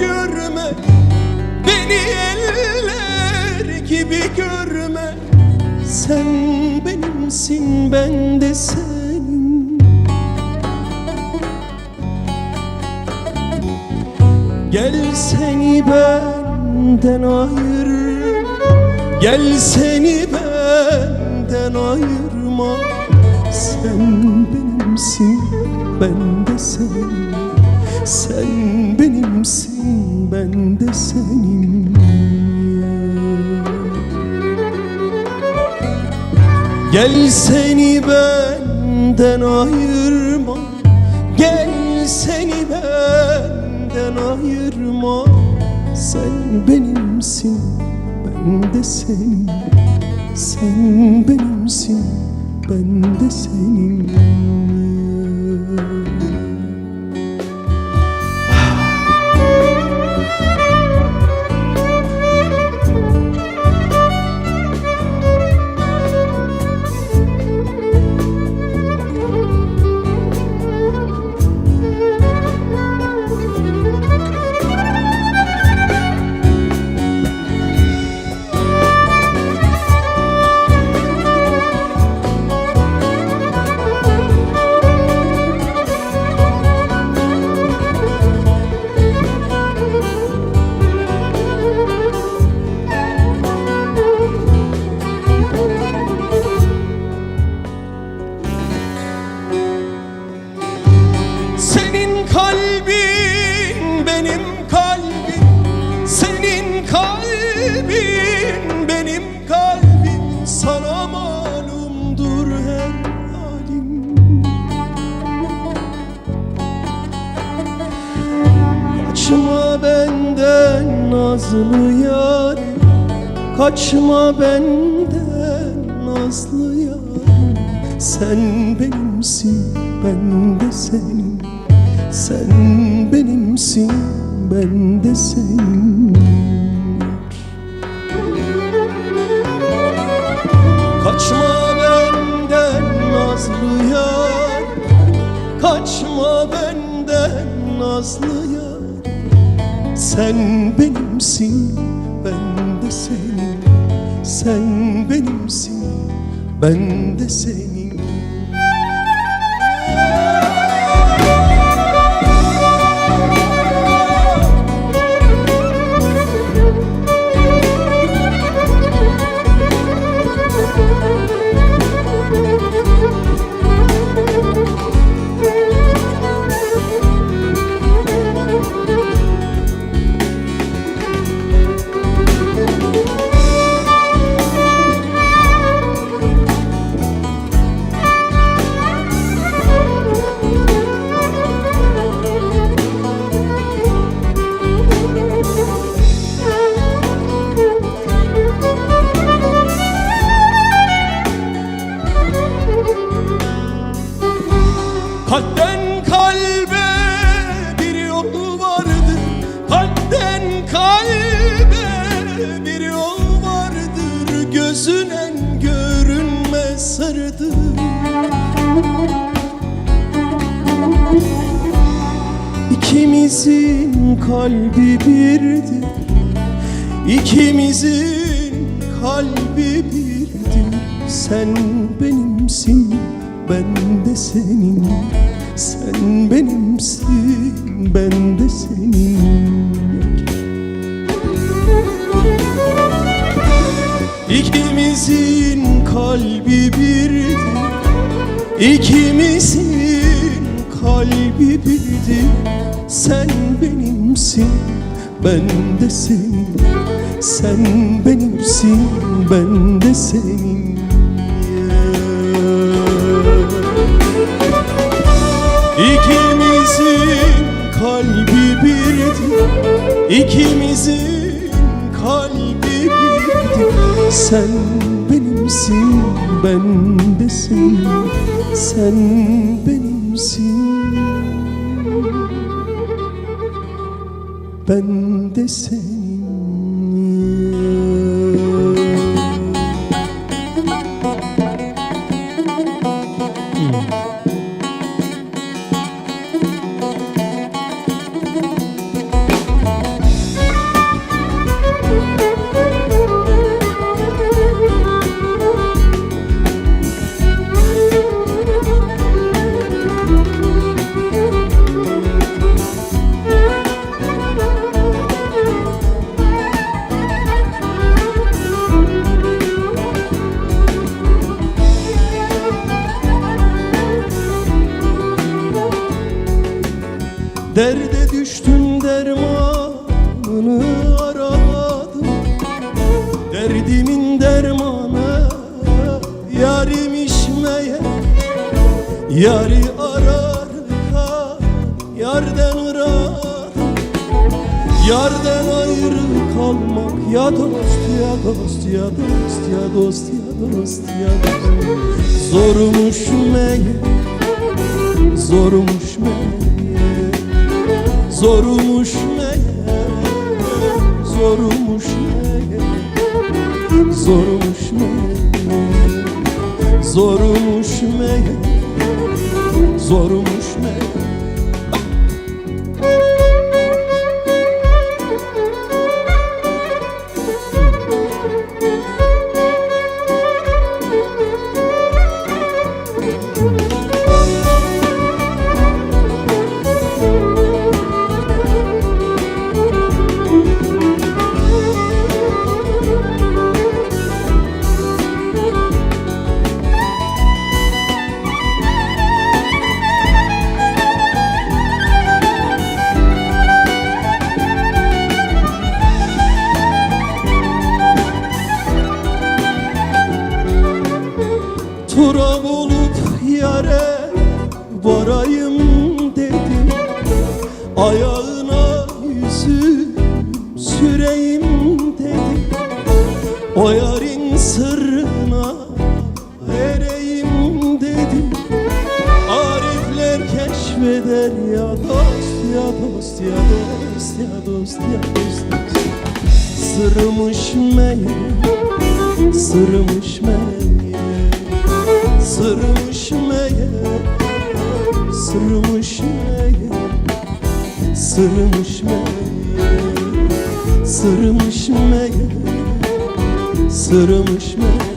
görme. Beni eller gibi görme. Sen benimsin ben de senin. Gel seni benden ayır. Gel seni benden ayırma. Sen benimsin ben de senin. Sen benimsin ben de senin. Gel seni benden ayırma Gel seni benden ayırma. Sen benimsin ben de senin. Sen benimsin ben de senin benden nazlı yar. Kaçma benden nazlı yar. Sen benimsin ben de senin. Sen benimsin ben de senin. Kaçma benden nazlı yar. Kaçma benden nazlı yar Sen benimsin ben de senin. Sen benimsin ben de senin İkimizin kalbi birdir İkimizin kalbi birdir Sen benimsin ben de senin. Sen benimsin ben de senin. İkimizin kalbi birdir İkimizin kalbi birdir Sen benimsin ben de senin. Sen benimsin ben de senin. İkimizin kalbi birdir İkimizin kalbi birdir Sen benimsin ben de senin. Sen benimsin Ben de senin Derde düştüm dermanını aramadım Derdimin dermanı yarim içmeye Yari ararken yarden ıradım Yarden ayrı kalmak ya dost ya dost ya dost ya dost ya dost ya dost. Zormuş meğer zormuş meğer Zormuş meğer zormuş meğer Zormuş meğer Zormuş meğer Zormuş meğer Turab olup yare varayım dedim Ayağına yüzü süreyim dedim O yarın sırrına ereyim dedim Arifler keşfeder ya dost ya dost ya dost ya dost ya dost. Sırmış meğer sırmış meğer Sırmış meğer Sırmış meğer Sırmış meğer Sırmış meğer Sırmış meğer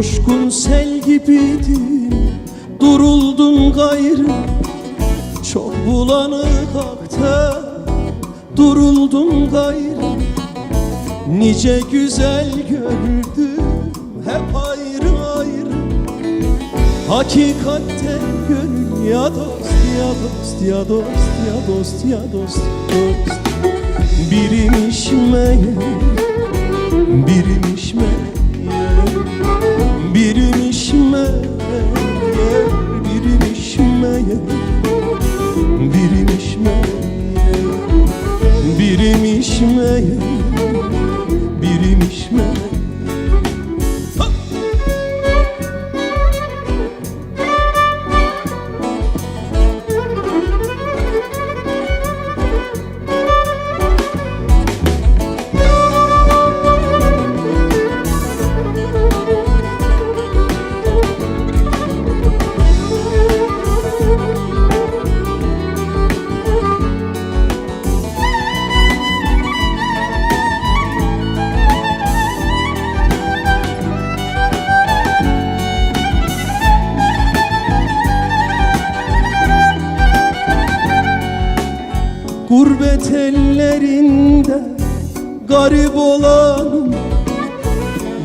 Coşkun sel gibiydin Duruldun gayrı. Çok bulanık aktı Duruldun gayrı. Nice güzel gördüm Hep ayrı ayrı. Hakikatte gönül ya dost ya dost ya dost ya dost ya dost dost. Birimiş meğer Birimiş meğer Birimiş meğer Birimiş meğer Birimiş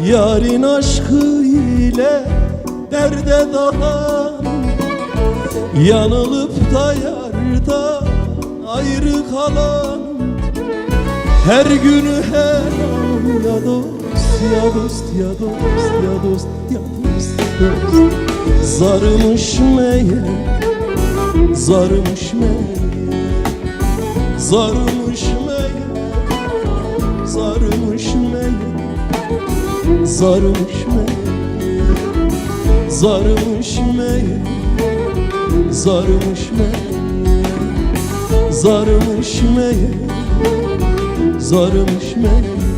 Yarın aşkı ile derde dalanım Yanılıp da yarda ayrı kalanım Her günü her an ya dost ya dost ya dost ya dost ya dost, dost. Zarımış meğer zarımış meğer Zarmış meğer Zarmış meğer Zarmış meğer Zarmış meğer Zarmış meğer Zarmış meğer Zarmış meğer